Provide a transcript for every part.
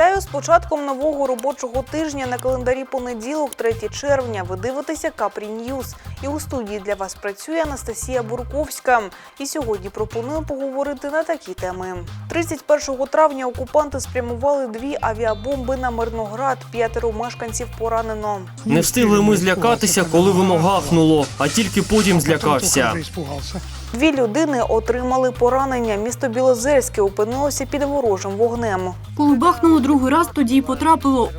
Вітаю з початком нового робочого тижня на календарі понеділок, 3 червня. Ви дивитеся Капрі Ньюз. І у студії для вас працює Анастасія Бурковська. І сьогодні пропоную поговорити на такі теми. 31 травня окупанти спрямували дві авіабомби на Мирноград. П'ятеро мешканців поранено. Не встигли ми злякатися, коли воно гахнуло, а тільки потім злякався. Дві людини отримали поранення. Місто Білозерське опинилося під ворожим вогнем. Коли бахнуло другий раз, тоді й потрапило.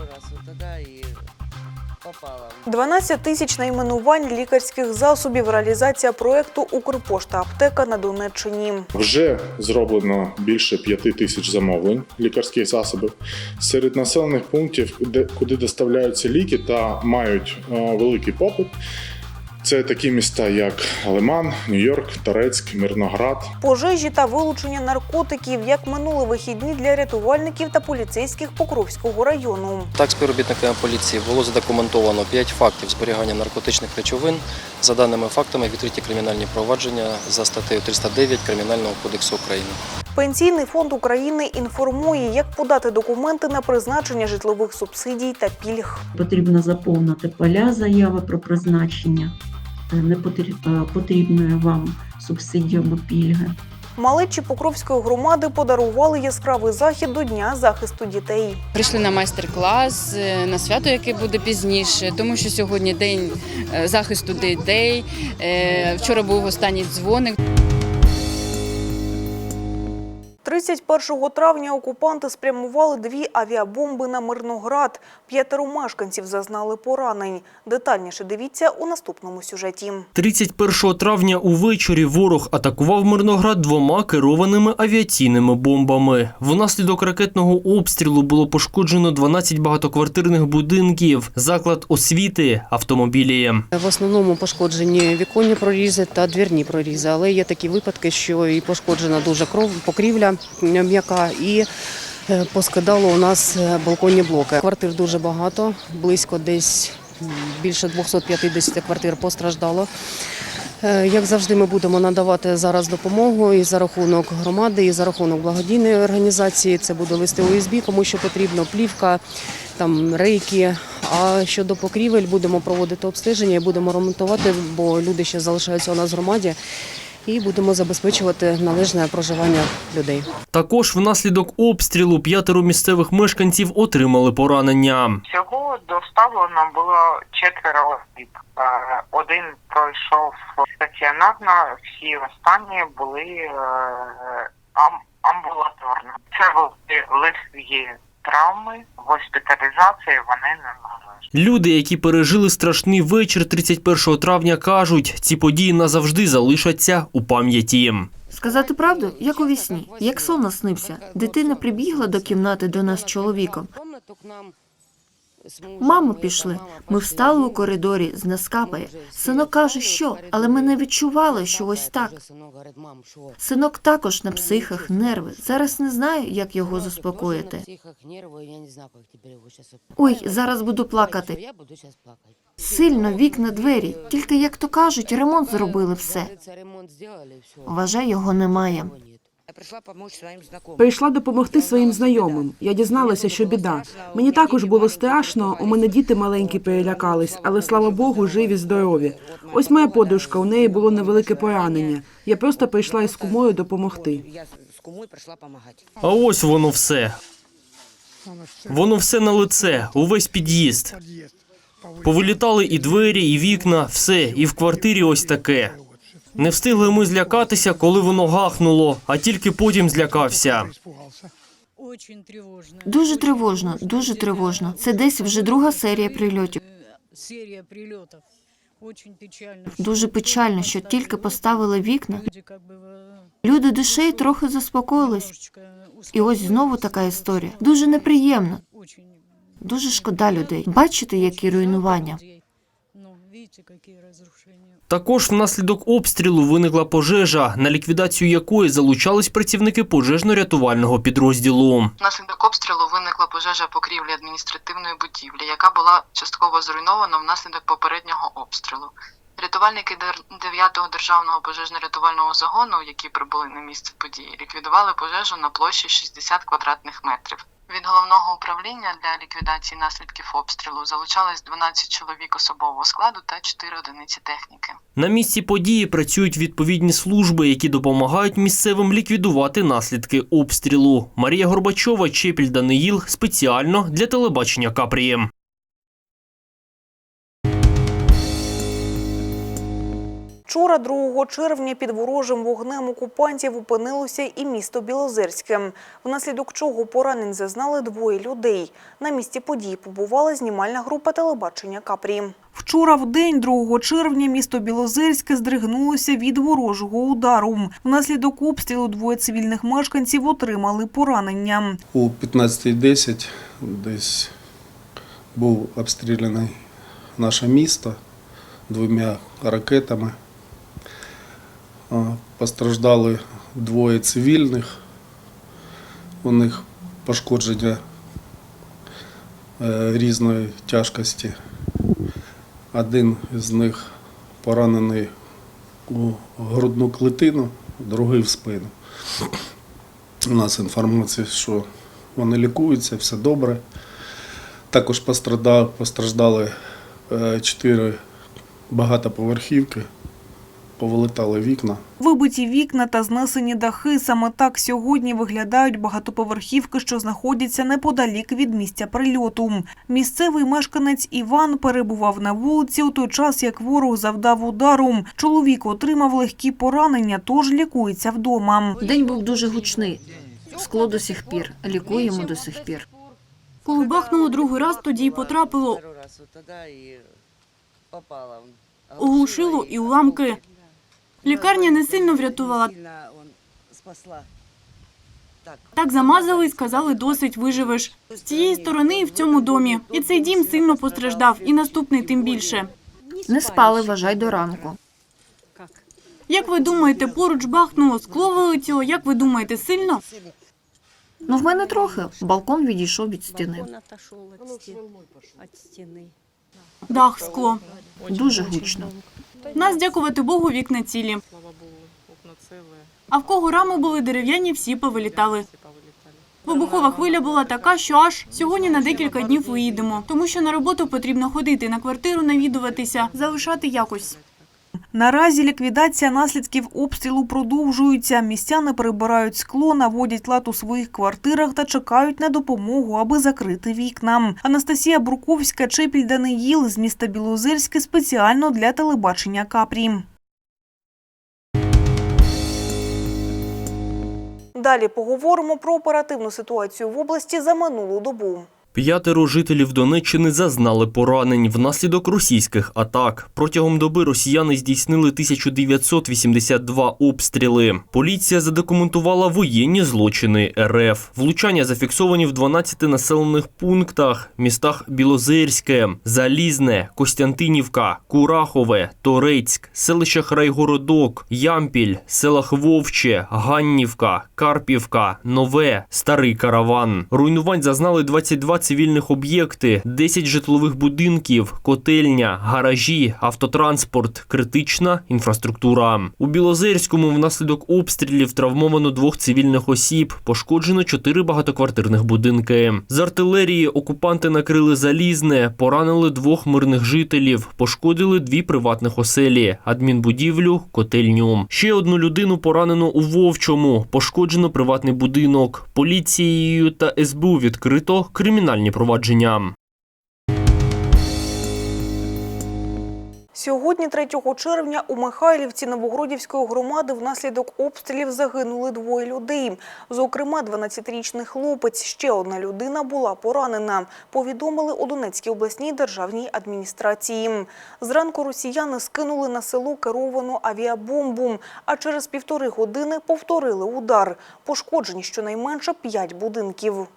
12 тисяч найменувань лікарських засобів. Реалізація проекту Укрпошта аптека на Донеччині. Вже зроблено більше п'яти тисяч замовлень лікарських засобів серед населених пунктів, де куди доставляються ліки та мають е, великий попит. Це такі міста, як Лиман, Нью-Йорк, Торецьк, Мирноград. Пожежі та вилучення наркотиків, як минули вихідні для рятувальників та поліцейських Покровського району. Так, співробітниками поліції було задокументовано 5 фактів зберігання наркотичних речовин. За даними фактами, відкриті кримінальні провадження за статтею 309 Кримінального кодексу України. Пенсійний фонд України інформує, як подати документи на призначення житлових субсидій та пільг. Потрібно заповнити поля заяви про призначення е, не е, потрібної вам субсидії або пільги. Малечі Покровської громади подарували яскравий захід до Дня захисту дітей. Прийшли на майстер-клас е, на свято, яке буде пізніше, тому що сьогодні день захисту дітей. Вчора був останній дзвоник. 31 травня окупанти спрямували дві авіабомби на Мирноград. П'ятеро мешканців зазнали поранень. Детальніше дивіться у наступному сюжеті. 31 травня увечері ворог атакував Мирноград двома керованими авіаційними бомбами. Внаслідок ракетного обстрілу було пошкоджено 12 багатоквартирних будинків, заклад освіти, автомобілі. В основному пошкоджені віконні прорізи та двірні прорізи, але є такі випадки, що і пошкоджена дуже кров, покрівля м'яка і е, поскидало у нас е, балконні блоки. Квартир дуже багато, близько десь більше 250 квартир постраждало. Е, Як завжди, ми будемо надавати зараз допомогу і за рахунок громади, і за рахунок благодійної організації. Це буде листи ОСБ, кому що потрібно, плівка, там рейки. А щодо покрівель, будемо проводити обстеження і будемо ремонтувати, бо люди ще залишаються у нас в громаді, і будемо забезпечувати належне проживання людей. Також внаслідок обстрілу п'ятеро місцевих мешканців отримали поранення. Всього доставлено було четверо осіб. Е, Один пройшов стаціонарно, всі останні були е, амбулаторно. Це були легкі травми, госпіталізації вони не належать. Люди, які пережили страшний вечір 31 травня, кажуть, ці події назавжди залишаться у пам'яті. Сказати правду, як у вісні, як сон наснився. Дитина прибігла до кімнати до нас з чоловіком. Мамо, пішли. Ми встали у коридорі, з нас капає. Синок каже, що, але ми не відчували, що ось так. Синок також на психах, нерви. Зараз не знаю, як його заспокоїти. Ой, зараз буду плакати. Сильно вікна, двері. Тільки, як то кажуть, ремонт зробили все. Вважай, його немає. Прийшла допомогти своїм знайомим. Я дізналася, що біда. Мені також було страшно. У мене діти маленькі перелякались, але слава Богу, живі, здорові. Ось моя подружка, у неї було невелике поранення. Я просто прийшла із кумою допомогти. А ось воно все. Воно все на лице, увесь під'їзд. Повилітали і двері, і вікна, все, і в квартирі ось таке. Не встигли ми злякатися, коли воно гахнуло, а тільки потім злякався. Дуже тривожно, дуже тривожно. Це десь вже друга серія прильотів. Дуже печально, що тільки поставили вікна. Люди душею трохи заспокоїлись. І ось знову така історія. Дуже неприємно, дуже шкода людей. Бачите, які руйнування. Видите, какие разрушения. Також внаслідок обстрілу виникла пожежа, на ліквідацію якої залучались працівники пожежно-рятувального підрозділу. Внаслідок обстрілу виникла пожежа покрівлі адміністративної будівлі, яка була частково зруйнована внаслідок попереднього обстрілу. Рятувальники 9-го державного пожежно-рятувального загону, які прибули на місце події, ліквідували пожежу на площі 60 квадратних метрів. Від головного управління для ліквідації наслідків обстрілу залучалось 12 чоловік особового складу та 4 одиниці техніки. На місці події працюють відповідні служби, які допомагають місцевим ліквідувати наслідки обстрілу. Марія Горбачова, Чепіль Даниїл спеціально для телебачення Капрії. Вчора, 2 червня, під ворожим вогнем окупантів опинилося і місто Білозерське, внаслідок чого поранень зазнали двоє людей. На місці події побувала знімальна група телебачення Капрі. Вчора в день, 2 червня, місто Білозерське здригнулося від ворожого удару. Внаслідок обстрілу двоє цивільних мешканців отримали поранення. У 15.10 десь був обстріляний наше місто двома ракетами. Постраждали двоє цивільних. У них пошкодження е, різної тяжкості. Один з них поранений у грудну клетину, другий в спину. У нас інформація, що вони лікуються, все добре. Також постраждали е, чотири багатоповерхівки, повилетали вікна. Вибиті вікна та знесені дахи. Саме так сьогодні виглядають багатоповерхівки, що знаходяться неподалік від місця прильоту. Місцевий мешканець Іван перебував на вулиці у той час, як ворог завдав удару. Чоловік отримав легкі поранення, тож лікується вдома. День був дуже гучний. Скло до сих пір, лікуємо до сих пір. Коли бахнуло другий раз, тоді й потрапило, оглушило і уламки. Лікарня не сильно врятувала. Так замазали і сказали, досить виживеш. З цієї сторони і в цьому домі. І цей дім сильно постраждав, і наступний тим більше. Не спали, вважай до ранку. Як ви думаєте, поруч бахнуло, скло вилетіло, як ви думаєте, сильно? Ну, в мене трохи. Балкон відійшов від стіни. Дах, скло. Дуже гучно. Нас, дякувати Богу, вікна цілі. А в кого рами були дерев'яні, всі повилітали. Вибухова хвиля була така, що аж сьогодні на декілька днів виїдемо, тому що на роботу потрібно ходити, на квартиру навідуватися, залишати якось. Наразі ліквідація наслідків обстрілу продовжується. Містяни прибирають скло, наводять лад у своїх квартирах та чекають на допомогу, аби закрити вікна. Анастасія Бурковська, Чепіль Даниїл з міста Білозерське спеціально для телебачення Капрі. Далі поговоримо про оперативну ситуацію в області за минулу добу. П'ятеро жителів Донеччини зазнали поранень внаслідок російських атак. Протягом доби росіяни здійснили 1982 обстріли. Поліція задокументувала воєнні злочини РФ. Влучання зафіксовані в 12 населених пунктах, містах Білозерське, Залізне, Костянтинівка, Курахове, Торецьк, селищах Райгородок, Ямпіль, селах Вовче, Ганнівка, Карпівка, Нове, Старий Караван. Руйнувань зазнали 22 цивільних об'єкти, 10 житлових будинків, котельня, гаражі, автотранспорт, критична інфраструктура. У Білозерському внаслідок обстрілів травмовано двох цивільних осіб, пошкоджено чотири багатоквартирних будинки. З артилерії окупанти накрили залізне, поранили двох мирних жителів, пошкодили дві приватних оселі, адмінбудівлю, котельню. Ще одну людину поранено у Вовчому, пошкоджено приватний будинок. Поліцією та СБУ відкрито кримінальні провадження. Сьогодні, 3 червня, у Михайлівці Новогродівської громади внаслідок обстрілів загинули двоє людей. Зокрема, 12-річний хлопець, ще одна людина була поранена, повідомили у Донецькій обласній державній адміністрації. Зранку росіяни скинули на село керовану авіабомбу, а через півтори години повторили удар. Пошкоджені щонайменше 5 будинків.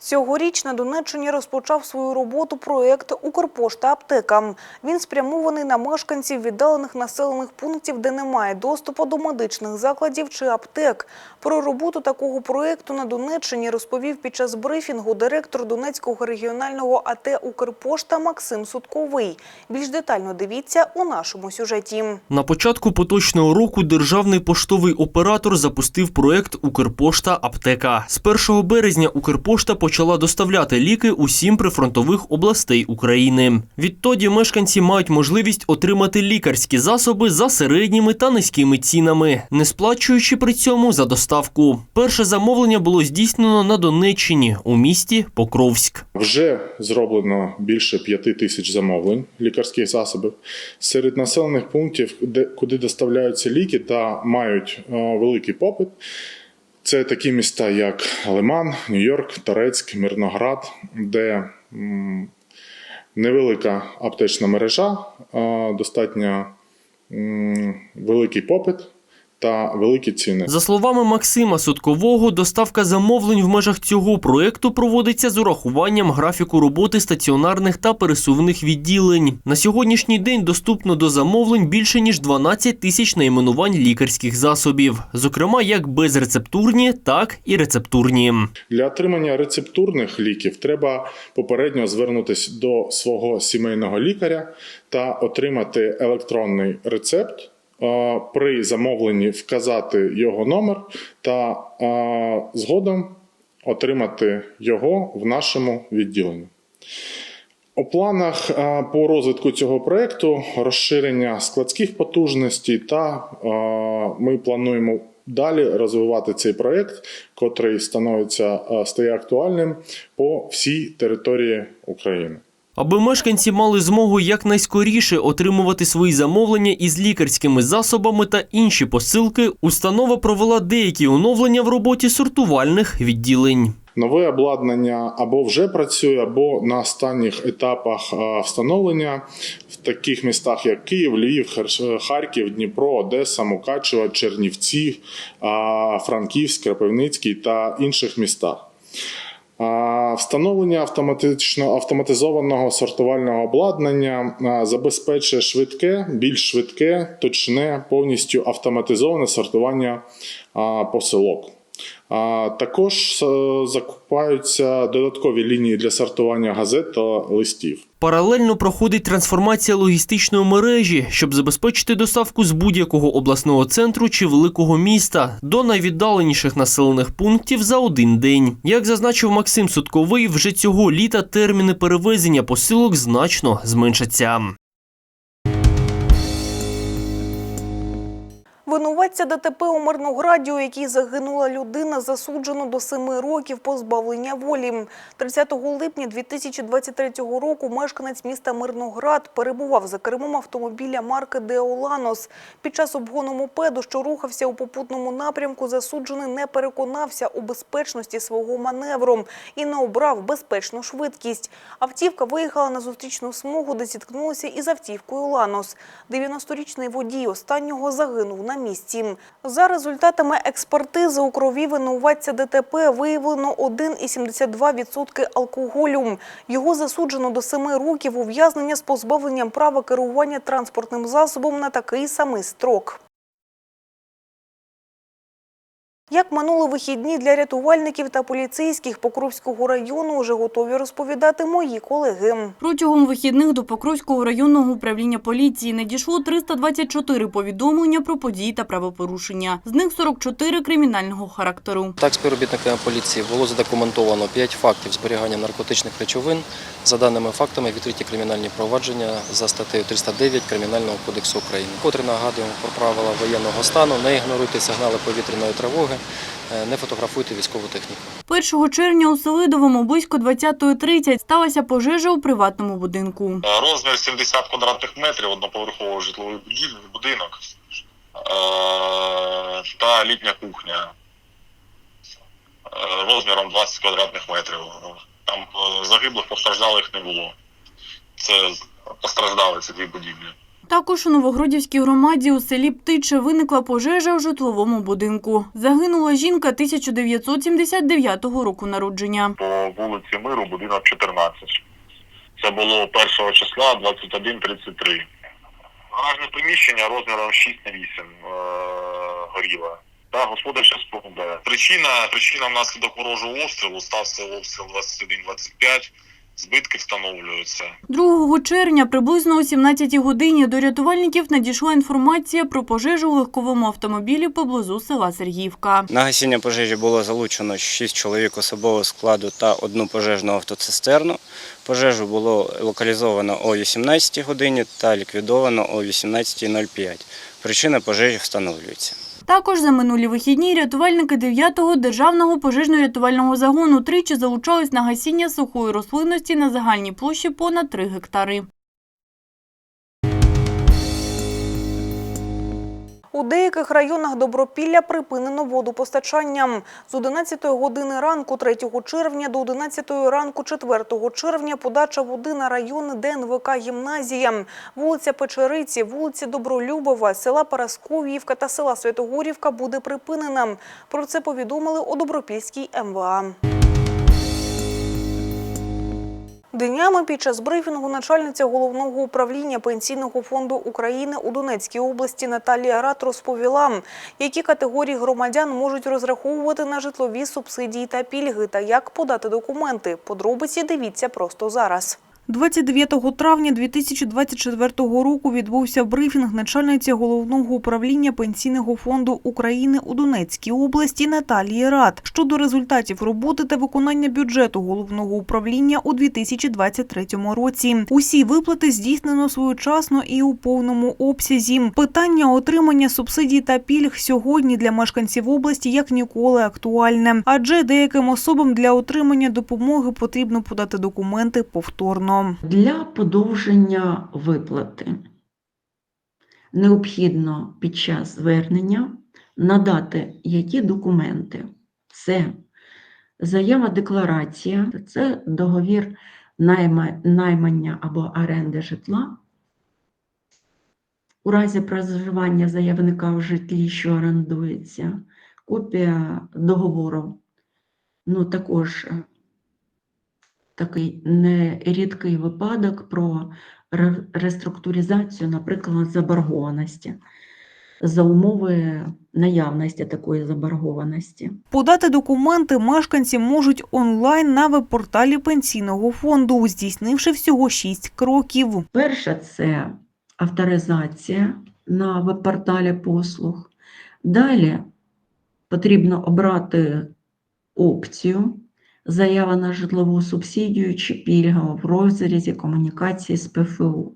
Цьогоріч на Донеччині розпочав свою роботу проєкт Укрпошта аптека. Він спрямований на мешканців віддалених населених пунктів, де немає доступу до медичних закладів чи аптек. Про роботу такого проєкту на Донеччині розповів під час брифінгу директор Донецького регіонального АТ Укрпошта Максим Судковий. Більш детально дивіться у нашому сюжеті. На початку поточного року державний поштовий оператор запустив проект Укрпошта Аптека. З 1 березня Укрпошта почала доставляти ліки усім прифронтових областей України. Відтоді мешканці мають можливість отримати лікарські засоби за середніми та низькими цінами, не сплачуючи при цьому за доставку. Перше замовлення було здійснено на Донеччині у місті Покровськ. Вже зроблено більше п'яти тисяч замовлень лікарських засобів серед населених пунктів, де куди доставляються ліки та мають е, великий попит. Це такі міста, як Лиман, Нью-Йорк, Торецьк, Мирноград, де невелика аптечна мережа, достатньо великий попит та великі ціни. За словами Максима Судкового, доставка замовлень в межах цього проекту проводиться з урахуванням графіку роботи стаціонарних та пересувних відділень. На сьогоднішній день доступно до замовлень більше ніж 12 тисяч найменувань лікарських засобів, зокрема як безрецептурні, так і рецептурні. Для отримання рецептурних ліків треба попередньо звернутися до свого сімейного лікаря та отримати електронний рецепт. Е, При замовленні вказати його номер та е, згодом отримати його в нашому відділенні. У планах е, по розвитку цього проекту розширення складських потужностей та ми плануємо далі розвивати цей проект, котрий становиться стає актуальним по всій території України. Аби мешканці мали змогу якнайскоріше отримувати свої замовлення із лікарськими засобами та інші посилки, установа провела деякі оновлення в роботі сортувальних відділень. Нове обладнання або вже працює, або на останніх етапах встановлення в таких містах, як Київ, Львів, Харків, Дніпро, Одеса, Мукачево, Чернівці, Франківськ, Кропивницький та інших містах. Встановлення автоматично автоматизованого сортувального обладнання забезпечує швидке, більш швидке, точне, повністю автоматизоване сортування посилок. А також е, закупаються додаткові лінії для сортування газет та листів. Паралельно проходить трансформація логістичної мережі, щоб забезпечити доставку з будь-якого обласного центру чи великого міста до найвіддаленіших населених пунктів за один день. Як зазначив Максим Судковий, вже цього літа терміни перевезення посилок значно зменшаться. Винуватця ДТП у Мирнограді, у якій загинула людина, засуджено до семи років позбавлення волі. 30 липня 2023 року мешканець міста Мирноград перебував за кермом автомобіля марки Деоланос. Під час обгону мопеду, що рухався у попутному напрямку, засуджений не переконався у безпечності свого маневру і не обрав безпечну швидкість. Автівка виїхала на зустрічну смугу, де зіткнулася із автівкою Ланос. 90-річний водій останнього загинув на місці. За результатами експертизи у крові винуватця ДТП виявлено 1,72% алкоголю. Його засуджено до 7 років ув'язнення з позбавленням права керування транспортним засобом на такий самий строк. Як минули вихідні для рятувальників та поліцейських Покровського району, вже готові розповідати мої колеги. Протягом вихідних до Покровського районного управління поліції надійшло 324 повідомлення про події та правопорушення. З них 44 кримінального характеру. Так, співробітниками поліції було задокументовано 5 фактів зберігання наркотичних речовин. За даними фактами, відкриті кримінальні провадження за статтею 309 Кримінального кодексу України. Котре нагадуємо про правила воєнного стану, не ігноруйте сигнали повітряної тривоги, не фотографуйте військову техніку. 1 червня у Селидовому близько 20.30 сталася пожежа у приватному будинку. Е, Розмір 70 квадратних метрів, одноповерховий житловий будинок е, та літня кухня е, розміром 20 квадратних метрів. Там е, загиблих постраждалих не було. Це постраждали ці дві будівлі. Також у Новогродівській громаді у селі Птиче виникла пожежа у житловому будинку. Загинула жінка 1979 року народження. По вулиці Миру, будинок 14. Це було 1 числа 21.33. Гаражне приміщення розміром 6 на 8 е- горіло. Та господарча споруда. Причина, причина внаслідок ворожого обстрілу стався обстріл 21-25. Збитки встановлюються. 2 червня приблизно о 17 годині до рятувальників надійшла інформація про пожежу у легковому автомобілі поблизу села Сергіївка. На гасіння пожежі було залучено 6 чоловік особового складу та одну пожежну автоцистерну. Пожежу було локалізовано о 18 годині та ліквідовано о 18.05. Причина пожежі встановлюється. Також за минулі вихідні рятувальники 9-го державного пожежно-рятувального загону тричі залучались на гасіння сухої рослинності на загальній площі понад 3 гектари. У деяких районах Добропілля припинено водопостачанням. З 11 години ранку 3 червня до 11 ранку 4 червня подача води на райони ДНВК «Гімназія», вулиця Печериці, вулиця Добролюбова, села Парасковіївка та села Святогорівка буде припинена. Про це повідомили у Добропільській МВА. Днями під час брифінгу начальниця головного управління Пенсійного фонду України у Донецькій області Наталія Рат розповіла, які категорії громадян можуть розраховувати на житлові субсидії та пільги та як подати документи. Подробиці дивіться просто зараз. 29 травня 2024 року відбувся брифінг начальниці головного управління Пенсійного фонду України у Донецькій області Наталії Рад щодо результатів роботи та виконання бюджету головного управління у 2023 році. Усі виплати здійснено своєчасно і у повному обсязі. Питання отримання субсидій та пільг сьогодні для мешканців області як ніколи актуальне, адже деяким особам для отримання допомоги потрібно подати документи повторно. Для подовження виплати необхідно під час звернення надати які документи. Це заява декларація, це договір найма- наймання або оренди житла. У разі проживання заявника в житлі, що орендується, копія договору, ну також е, такий нерідкий випадок про реструктуризацію, наприклад, заборгованості за умови наявності такої заборгованості. Подати документи мешканці можуть онлайн на веб-порталі пенсійного фонду, здійснивши всього 6 кроків. Перше це авторизація на веб-порталі послуг. Далі потрібно обрати опцію заява на житлову субсидію чи пільга в розрізі комунікації з ПФУ.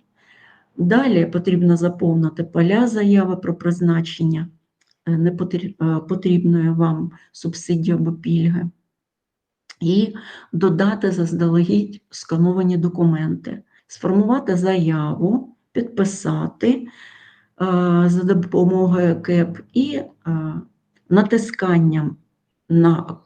Далі потрібно заповнити поля заяви про призначення е, е, потрібної вам субсидії або пільги і додати заздалегідь скановані документи, сформувати заяву, підписати е, за допомогою КЕП і натисканням на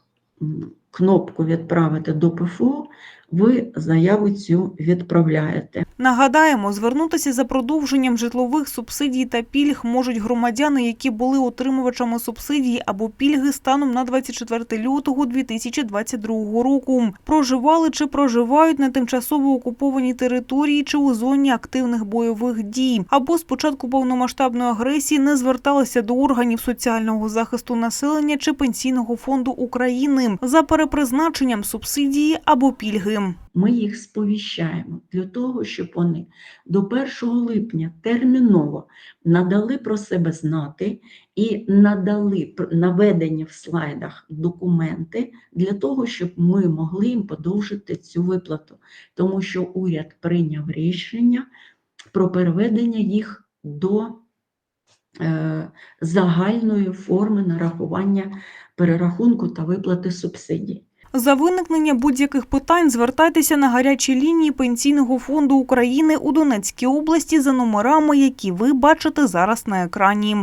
кнопку Відправити до ПФУ ви заяву цю відправляєте. Нагадаємо, звернутися за продовженням житлових субсидій та пільг можуть громадяни, які були отримувачами субсидії або пільги станом на 24 лютого 2022 року. Проживали чи проживають на тимчасово окупованій території чи у зоні активних бойових дій, або з початку повномасштабної агресії не зверталися до органів соціального захисту населення чи пенсійного фонду України за перепризначенням субсидії або пільги. Ми їх сповіщаємо для того, щоб вони до 1 липня терміново надали про себе знати і надали наведені в слайдах документи для того, щоб ми могли їм подовжити цю виплату, тому що уряд прийняв рішення про переведення їх до е, загальної форми нарахування перерахунку та виплати субсидій. За виникнення будь-яких питань звертайтеся на гарячі лінії Пенсійного фонду України у Донецькій області за номерами, які ви бачите зараз на екрані.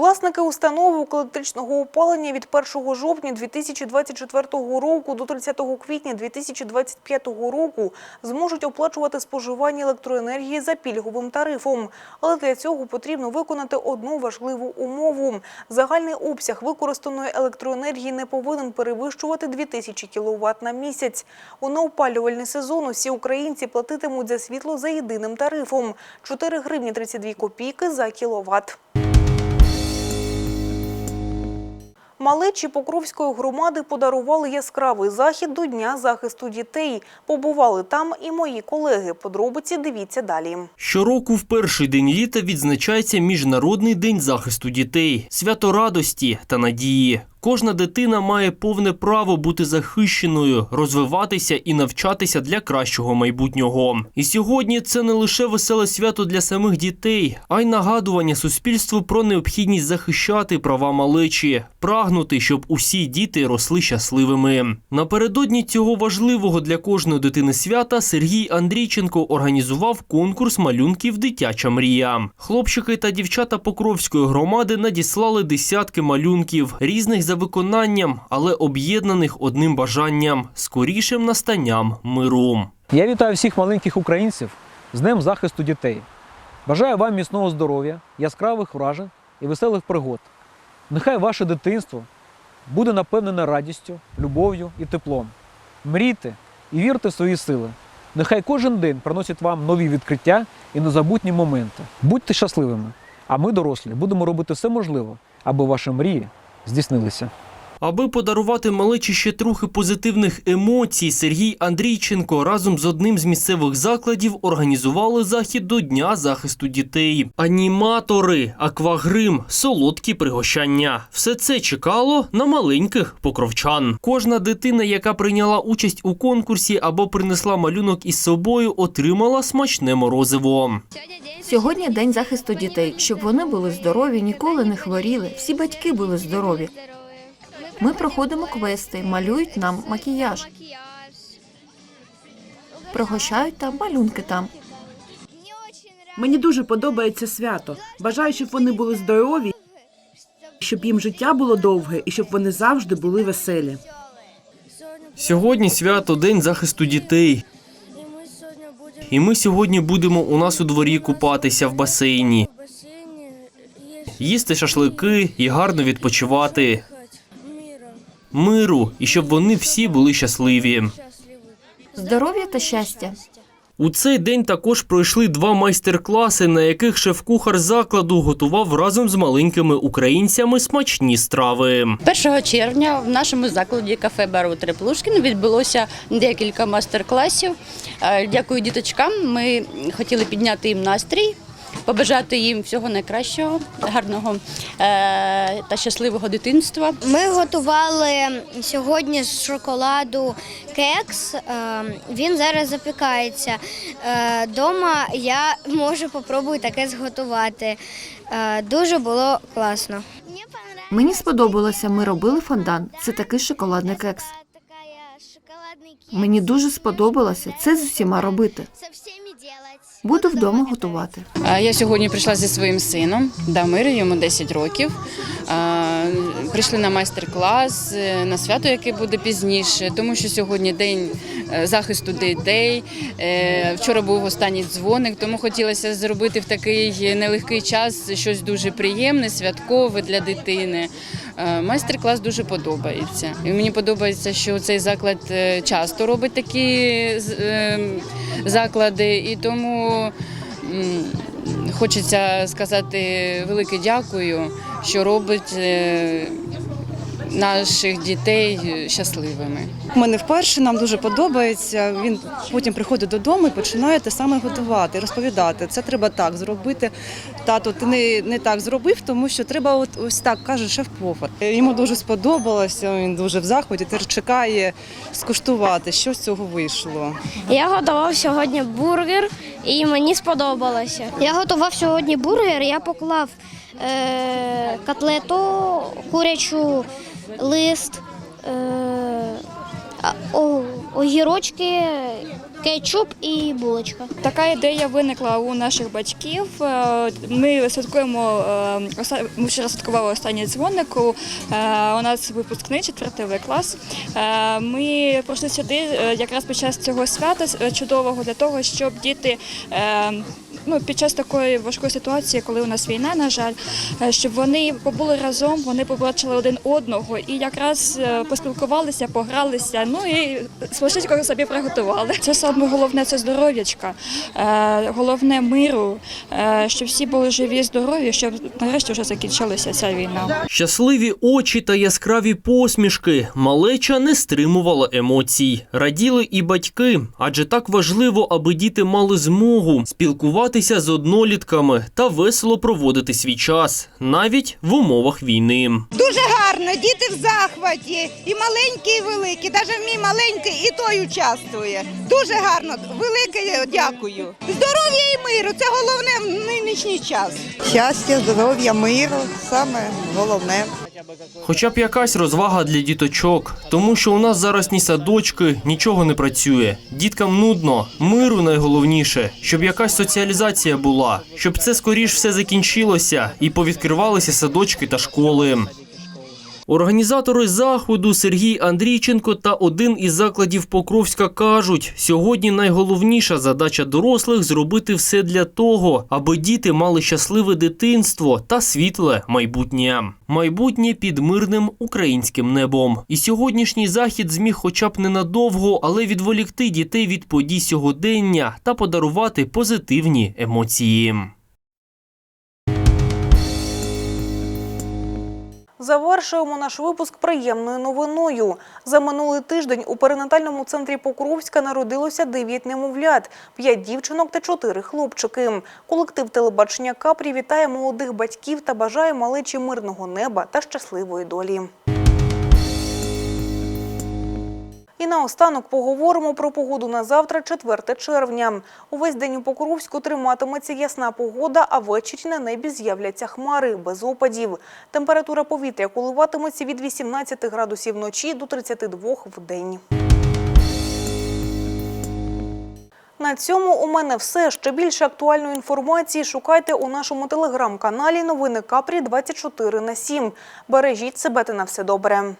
Власники установок електричного опалення від 1 жовтня 2024 року до 30 квітня 2025 року зможуть оплачувати споживання електроенергії за пільговим тарифом. Але для цього потрібно виконати одну важливу умову. Загальний обсяг використаної електроенергії не повинен перевищувати 2000 кВт на місяць. У неопалювальний сезон усі українці платитимуть за світло за єдиним тарифом – 4 гривні 32 копійки за кіловат. Малечі Покровської громади подарували яскравий захід до Дня захисту дітей. Побували там і мої колеги. Подробиці дивіться далі. Щороку в перший день літа відзначається Міжнародний день захисту дітей, свято радості та надії. Кожна дитина має повне право бути захищеною, розвиватися і навчатися для кращого майбутнього. І сьогодні це не лише веселе свято для самих дітей, а й нагадування суспільству про необхідність захищати права малечі, прагнути, щоб усі діти росли щасливими. Напередодні цього важливого для кожної дитини свята Сергій Андрійченко організував конкурс малюнків Дитяча мрія. Хлопчики та дівчата Покровської громади надіслали десятки малюнків різних за виконанням, але об'єднаних одним бажанням скорішим настанням миру. Я вітаю всіх маленьких українців з Днем захисту дітей. Бажаю вам міцного здоров'я, яскравих вражень і веселих пригод. Нехай ваше дитинство буде наповнене радістю, любов'ю і теплом. Мрійте і вірте в свої сили. Нехай кожен день приносить вам нові відкриття і незабутні моменти. Будьте щасливими, а ми, дорослі, будемо робити все можливе, аби ваші мрії здійснилися. Аби подарувати малечі ще трохи позитивних емоцій, Сергій Андрійченко разом з одним з місцевих закладів організували захід до Дня захисту дітей. Аніматори, аквагрим, солодкі пригощання. Все це чекало на маленьких покровчан. Кожна дитина, яка прийняла участь у конкурсі або принесла малюнок із собою, отримала смачне морозиво. Сьогодні день захисту дітей, щоб вони були здорові, ніколи не хворіли, всі батьки були здорові. Ми проходимо квести, малюють нам макіяж. Пригощають там, малюнки там. Мені дуже подобається свято. Бажаю, щоб вони були здорові, щоб їм життя було довге і щоб вони завжди були веселі. Сьогодні свято День захисту дітей. І ми сьогодні будемо у нас у дворі купатися в басейні, їсти шашлики і гарно відпочивати. Миру, і щоб вони всі були щасливі. Здоров'я та щастя. У цей день також пройшли два майстер-класи, на яких шеф-кухар закладу готував разом з маленькими українцями смачні страви. 1 червня в нашому закладі кафе Бару Треплушкін відбулося декілька мастер-класів. Е, Дякую діточкам. Ми хотіли підняти їм настрій. Побажати їм всього найкращого, гарного е, та щасливого дитинства. Ми готували сьогодні з шоколаду кекс. Е, Він зараз запікається. Е, Дома я можу попробую таке зготувати. Е, Дуже було класно. Мені сподобалося, ми робили фондан. Це такий шоколадний кекс. Мені дуже сподобалося це з усіма робити. Буду вдома готувати. Я сьогодні прийшла зі своїм сином Дамир, йому 10 років. Прийшли на майстер-клас е, на свято, яке буде пізніше, тому що сьогодні день е, захисту дітей. Е, Вчора був останній дзвоник, тому хотілося зробити в такий нелегкий час щось дуже приємне, святкове для дитини. Е, Майстер-клас дуже подобається. І мені подобається, що цей заклад е, часто робить такі е, заклади, і тому хочеться сказати велике дякую, що робить наших дітей щасливими. У мене вперше нам дуже подобається. Він потім приходить додому і починає те саме готувати, розповідати. Це треба так зробити. Тато, ти не, не так зробив, тому що треба от ось так каже шеф-повар. Йому дуже сподобалося. Він дуже в захваті. Тепер чекає скуштувати, що з цього вийшло. Я готував сьогодні бургер і мені сподобалося. Я готував сьогодні бургер, я поклав е, котлету, курячу лист, е, о- огірочки кетчуп і булочка. Така ідея виникла у наших батьків. Е, Ми святкуємо е, ми вчора святкували останній дзвоник. У е, нас випускний четвертий клас. Ми прийшли сюди якраз під час цього свята чудового для того, щоб діти. Ну, під час такої важкої ситуації, коли у нас війна, на жаль, щоб вони побули разом, вони побачили один одного і якраз поспілкувалися, погралися. Ну і смачненько собі приготували. Це саме головне це здоров'ячка, е, головне миру, е, щоб всі були живі, здорові, щоб нарешті вже закінчилася ця війна. Щасливі очі та яскраві посмішки. Малеча не стримувала емоцій. Раділи і батьки, адже так важливо, аби діти мали змогу спілкуватися з однолітками та весело проводити свій час, навіть в умовах війни. Дуже гарно, діти в захваті, і маленькі, і великі. Навіть мій маленький і той участвує. Дуже гарно, велике дякую. Здоров'я і миру це головне в нинішній час. Щастя, здоров'я, миру саме головне. Хоча б якась розвага для діточок, тому що у нас зараз ні садочки, нічого не працює. Діткам нудно, миру найголовніше, щоб якась соціалізація була, щоб це скоріш все закінчилося і повідкривалися садочки та школи. Організатори заходу Сергій Андрійченко та один із закладів Покровська кажуть: сьогодні найголовніша задача дорослих зробити все для того, аби діти мали щасливе дитинство та світле майбутнє. Майбутнє під мирним українським небом. І сьогоднішній захід зміг, хоча б ненадовго, але відволікти дітей від подій сьогодення та подарувати позитивні емоції. Завершуємо наш випуск приємною новиною. За минулий тиждень у перинатальному центрі Покровська народилося 9 немовлят, 5 дівчинок та 4 хлопчики. Колектив телебачення Капрі вітає молодих батьків та бажає малечі мирного неба та щасливої долі. І наостанок поговоримо про погоду на завтра, 4 червня. Увесь день у Покровську триматиметься ясна погода, а ввечері на небі з'являться хмари без опадів. Температура повітря коливатиметься від 18 градусів вночі до 32 в день. На цьому у мене все. Ще більше актуальної інформації шукайте у нашому телеграм-каналі Новини Капрі 24 на 7. Бережіть себе та на все добре.